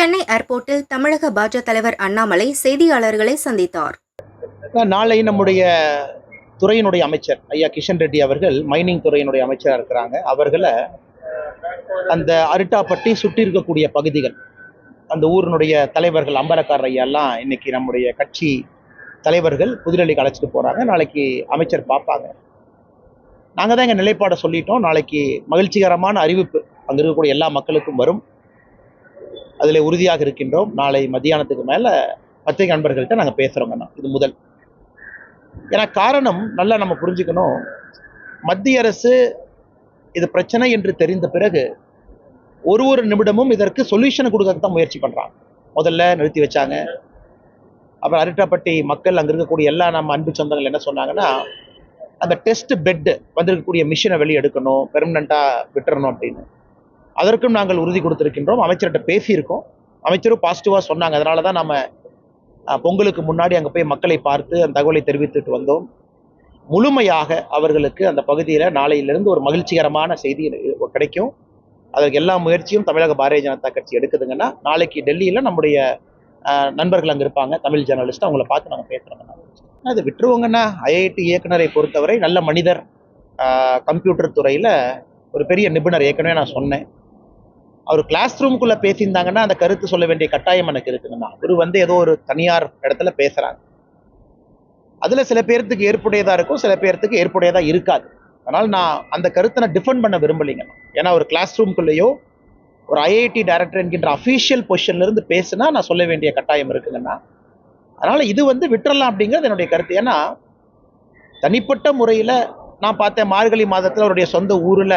சென்னை ஏர்போர்ட்டில் தமிழக பாஜக தலைவர் அண்ணாமலை செய்தியாளர்களை சந்தித்தார். நாளை நம்முடைய துறையினுடைய அமைச்சர் ஐயா கிஷன் ரெட்டி அவர்கள் மைனிங் துறையினுடைய அமைச்சராக இருக்கிறாங்க. அவர்களை அந்த அரிட்டாப்பட்டி சுற்றி இருக்கக்கூடிய பகுதிகள் அந்த ஊரினுடைய தலைவர்கள் அம்பலக்காரர் ஐயாலாம் எல்லாம் இன்னைக்கு நம்முடைய கட்சி தலைவர்கள் புதுடெல்லிக்கு அழைச்சிட்டு போகிறாங்க நாளைக்கு அமைச்சர் பார்ப்பாங்க. நாங்கள் தான் எங்கள் நிலைப்பாடை சொல்லிட்டோம். நாளைக்கு மகிழ்ச்சிகரமான அறிவிப்பு அங்கே இருக்கக்கூடிய எல்லா மக்களுக்கும் வரும். அதில் உறுதியாக இருக்கின்றோம். நாளை மத்தியானத்துக்கு மேலே பத்திரிகை நண்பர்கள்ட்ட நாங்கள் பேசுகிறோங்கண்ணா இது முதல். ஏன்னா காரணம் நல்லா நம்ம புரிஞ்சுக்கணும். மத்திய அரசு இது பிரச்சனை என்று தெரிந்த பிறகு ஒரு ஒரு நிமிடமும் இதற்கு சொல்யூஷன் கொடுக்கறதுக்கு தான் முயற்சி பண்ணுறாங்க முதல்ல நிறுத்தி வச்சாங்க. அப்புறம் அரிட்டாப்பட்டி மக்கள் அங்கே இருக்கக்கூடிய எல்லா நம்ம அன்பு சொந்தங்கள் என்ன சொன்னாங்கன்னா அந்த டெஸ்ட் பெட்டு வந்திருக்கக்கூடிய மிஷினை வெளியே எடுக்கணும். பெர்மனண்ட்டாக விட்டுறணும் அப்படின்னு. அதற்கும் நாங்கள் உறுதி கொடுத்திருக்கின்றோம். அமைச்சர்கிட்ட பேசியிருக்கோம். அமைச்சரும் பாசிட்டிவாக சொன்னாங்க. அதனால தான் நம்ம பொங்கலுக்கு முன்னாடி அங்கே போய் மக்களை பார்த்து அந்த தகவலை தெரிவித்துட்டு வந்தோம். முழுமையாக அவர்களுக்கு அந்த பகுதியில் நாளையிலிருந்து ஒரு மகிழ்ச்சிகரமான செய்தி கிடைக்கும். அதற்கு எல்லா முயற்சியும் தமிழக பாரதிய ஜனதா கட்சி எடுக்குதுங்கன்னா நாளைக்கு டெல்லியில் நம்முடைய நண்பர்கள் அங்கே இருப்பாங்க. தமிழ் ஜேர்னலிஸ்ட் அவங்கள பார்த்து நாங்கள் பேசுகிறோங்கண்ணா அது விட்டுருவோங்கன்னா ஐஐடி இயக்குனரை பொறுத்தவரை நல்ல மனிதர் கம்ப்யூட்டர் துறையில் ஒரு பெரிய நிபுணர் ஏற்கனவே நான் சொன்னேன். அவர் கிளாஸ் ரூமுக்குள்ளே பேசியிருந்தாங்கன்னா அந்த கருத்து சொல்ல வேண்டிய கட்டாயம் எனக்கு இருக்குங்கண்ணா அவர் வந்து ஏதோ ஒரு தனியார் இடத்துல பேசுகிறாங்க அதில் சில பேர்த்துக்கு ஏற்புடையதாக இருக்கும் சில பேர்த்துக்கு ஏற்புடையதாக இருக்காது. அதனால் நான் அந்த கருத்தை நான் டிஃபெண்ட் பண்ண விரும்பலைங்கண்ணா ஏன்னா ஒரு கிளாஸ் ரூம்குள்ளேயோ ஒரு ஐஐடி டைரக்டர் என்கின்ற அஃபீஷியல் பொசிஷன்லேருந்து பேசுனா நான் சொல்ல வேண்டிய கட்டாயம் இருக்குங்கண்ணா அதனால் இது வந்து விட்டுறலாம் அப்படிங்கிறது என்னுடைய கருத்து. ஏன்னா தனிப்பட்ட முறையில் நான் பார்த்தேன் மார்கழி மாதத்தில் அவருடைய சொந்த ஊரில்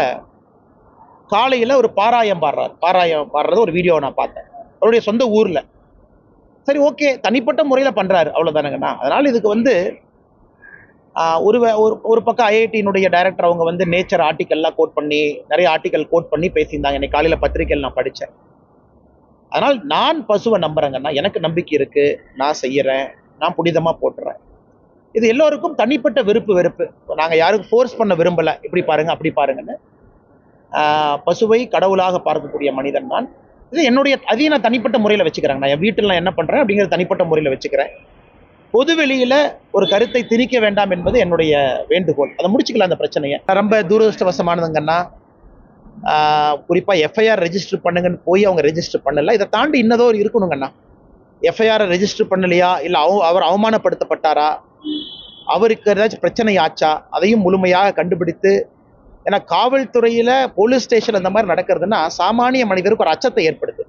காலையில் ஒரு பாராயம் பாடுறாரு. பாராயம் பாடுறது ஒரு வீடியோவை நான் பார்த்தேன். அவருடைய சொந்த ஊரில். சரி ஓகே தனிப்பட்ட முறையில் பண்ணுறாரு அவ்வளோதானுங்கண்ணா அதனால் இதுக்கு வந்து ஒரு ஒரு ஒரு பக்கம் ஐஐடியினுடைய டைரக்டர் அவங்க வந்து நேச்சர் ஆர்டிக்கல்லாம் கோட் பண்ணி நிறைய ஆர்டிக்கல் கோட் பண்ணி பேசியிருந்தாங்க. என்னை காலையில் பத்திரிக்கையில் நான் படித்தேன் அதனால் நான் பசுவை நம்புறேங்கண்ணா. எனக்கு நம்பிக்கை இருக்குது நான் செய்கிறேன் நான் புனிதமாக போட்டுறேன். இது எல்லோருக்கும் தனிப்பட்ட விருப்பு வெறுப்பு. நாங்கள் யாருக்கும் ஃபோர்ஸ் பண்ண விரும்பலை. இப்படி பாருங்கள் அப்படி பாருங்கன்னு. பசுவை கடவுளாக பார்க்கக்கூடிய மனிதன் நான். இது என்னுடைய அதையும் நான் தனிப்பட்ட முறையில் வச்சுக்கிறேன். நான் என் வீட்டில் நான் என்ன பண்ணுறேன் அப்படிங்கிறது தனிப்பட்ட முறையில் வச்சுக்கிறேன். பொது வெளியில் ஒரு கருத்தை திணிக்க வேண்டாம் என்பது என்னுடைய வேண்டுகோள். அதை முடிச்சுக்கலாம் அந்த பிரச்சனையை. ரொம்ப துரதிருஷ்டவசமானதுங்கன்னா குறிப்பாக எஃப்ஐஆர் ரெஜிஸ்டர் பண்ணுங்கன்னு போய் அவங்க ரெஜிஸ்டர் பண்ணல. இதை தாண்டி இன்னதோ ஒரு இருக்கணுங்கண்ணா எஃப்ஐஆரை ரெஜிஸ்டர் பண்ணலையா? இல்லை அவ அவர் அவமானப்படுத்தப்பட்டாரா? அவருக்கு ஏதாச்சும் பிரச்சனை ஆச்சா? அதையும் முழுமையாக கண்டுபிடித்து ஏன்னா காவல்துறையில் போலீஸ் ஸ்டேஷன் அந்த மாதிரி நடக்கிறதுனா சாமானிய மனிதருக்கு ஒரு அச்சத்தை ஏற்படுது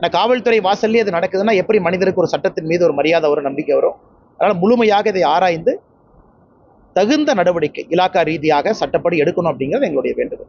ஏன்னா காவல்துறை வாசல்லே அது நடக்குதுன்னா எப்படி மனிதருக்கு ஒரு சட்டத்தின் மீது ஒரு மரியாதை வரும் நம்பிக்கை வரும்? அதனால் முழுமையாக இதை ஆராய்ந்து தகுந்த நடவடிக்கை இலாக்கா ரீதியாக சட்டப்படி எடுக்கணும் அப்படிங்கிறது எங்களுடைய வேண்டுகோள்.